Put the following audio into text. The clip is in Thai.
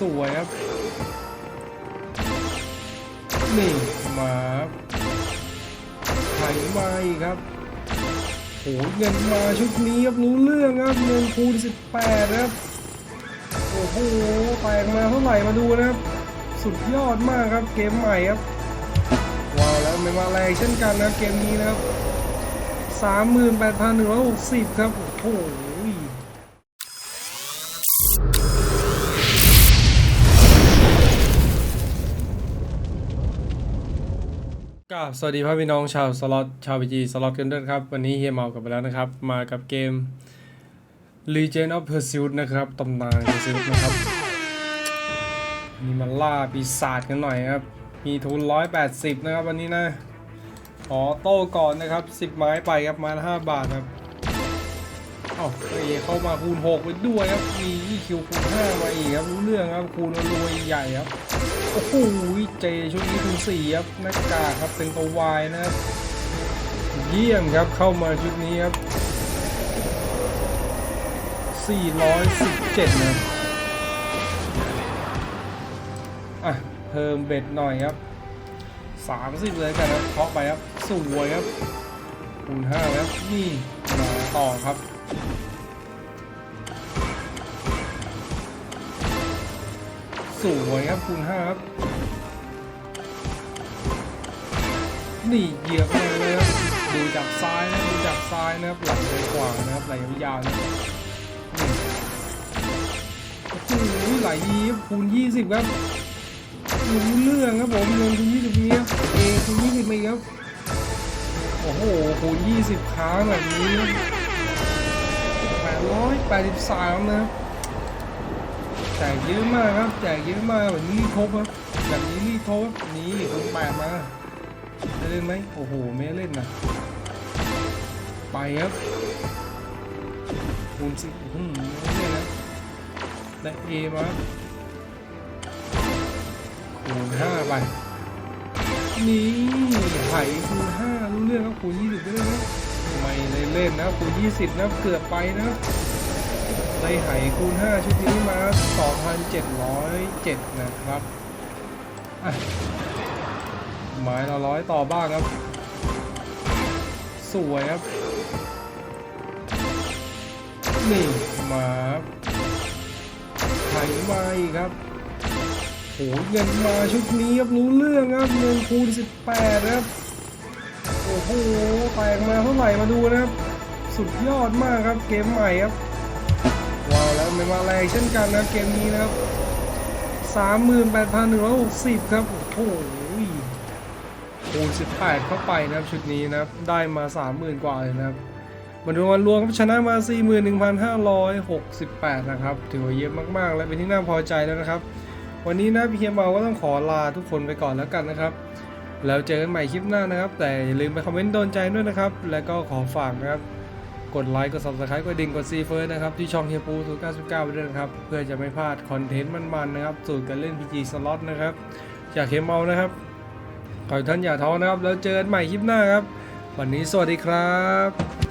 สวยครับนี่มาครับไถมาอีกครับโหเงินมาชุดนี้ครับรู้เรื่องครับเงินคูณ18ครับโอ้โหแตกมาเท่าไหร่มาดูนะครับ สุดยอดมากครับเกมใหม่ครับว้าวแล้วไม่มาแรงเช่นกันนะครับเกมนี้นะครับ 38,160 ครับโอ้โห ก็สวัสดีพ่อพี่น้องชาวสล็อตชาวพีจีสล็อตกันด้วยครับ วันนี้เฮียเมากลับมาแล้วนะครับ มากับเกม Legend of Pursuit นะครับตำนาน Pursuit นะครับมีมาล่าปีศาจกันหน่อยครับ มีทุน 180 นะครับ วันนี้นะขอโต้ก่อนนะครับ 10 ไม้ไปครับมาละ5บาทครับเอ้าเอเข้ามาคูณ 6 ไปด้วยครับ มียี่คิวคูณ5มาอีกครับรู้เรื่องครับคูณรวยใหญ่ครับ โอ้โหเจชุดนี้คูณ4ครับหน้ากากครับเป็นตัววายนะครับ เยี่ยมครับเข้ามาชุดนี้ครับ 417นะอะเพิ่มเบ็ดหน่อยครับ 30 เลยกันครับเคาะไปครับสวยครับคูณ5แล้วนี่มาต่อครับ วยครับคูณ5ครับ นี่เหยียบเลยครับดูจากซ้ายนะดูจากซ้ายนะครับหลังไปขวานะครับไหลยาวๆนะโอ้โหไหลยีครับคูณ20ครับรู้เรื่องครับผมเงินคูณ20นี้ครับเอคูณ20มาอีกครับโอ้โหคูณ20ค้างแบบนี้883นะครับ แจกเยอะมากครับแจกเยอะมากแบบนี้ครบครับแบบนี้รีบครบครับนี่คูณ8มาจะเล่นไหมโอ้โหไม่เล่นนะไปครับคูณ10อืมไม่เล่นนะได้เอมาคูณห้าไปนี่ไถคูณห้ารู้เรื่องครับคูณยี่สิบได้ไหมไม่ได้เล่นนะคูณยี่สิบนะเกือบไปนะ ครับได้ไหคูณห้าชุดนี้มาสองพันเจ็ดร้อยเจ็ดนะครับหมายเละร้อยต่อบ้างครับ สวยครับนี่มาไถมาอีกครับโหเงินมาชุดนี้ครับรู้เรื่องครับเงินคูณ 18 ครับ โอ้โหแตกมาเท่าไหร่มาดูนะครับ สุดยอดมากครับเกมใหม่ครับ ว้าวแล้วไม่มาแรงเช่นกันนะเกมนี้นะครับ38,160ครับ โอ้โหคูณ18เข้าไปนะครับชุดนี้นะครับได้มา30,000กว่าเลยนะครับมาดูวันรวมครับชนะมา 41,568 นะครับ ถือว่าเยอะมากๆ และเป็นที่น่าพอใจแล้วนะครับ วันนี้นะพี่เฮียเมาก็ต้องขอลาทุกคนไปก่อนแล้วกันนะครับ แล้วเจอกันใหม่คลิปหน้านะครับ แต่อย่าลืมไปคอมเมนต์โดนใจด้วยนะครับ แล้วก็ขอฝากนะครับ กดไลค์กด subscribe กดดิ่งกดซีเฟิร์สนะครับ ที่ช่องเฮียปูศูนย์เก้าสิบเก้าไปด้วยนะครับ เพื่อจะไม่พลาดคอนเทนต์มันๆนะครับ สูตรการเล่น PG Slot นะครับ จากเข้มเมานะครับ ขอให้ท่านอย่าท้อนะครับ แล้วเจอกันใหม่คลิปหน้าครับ วันนี้สวัสดีครับ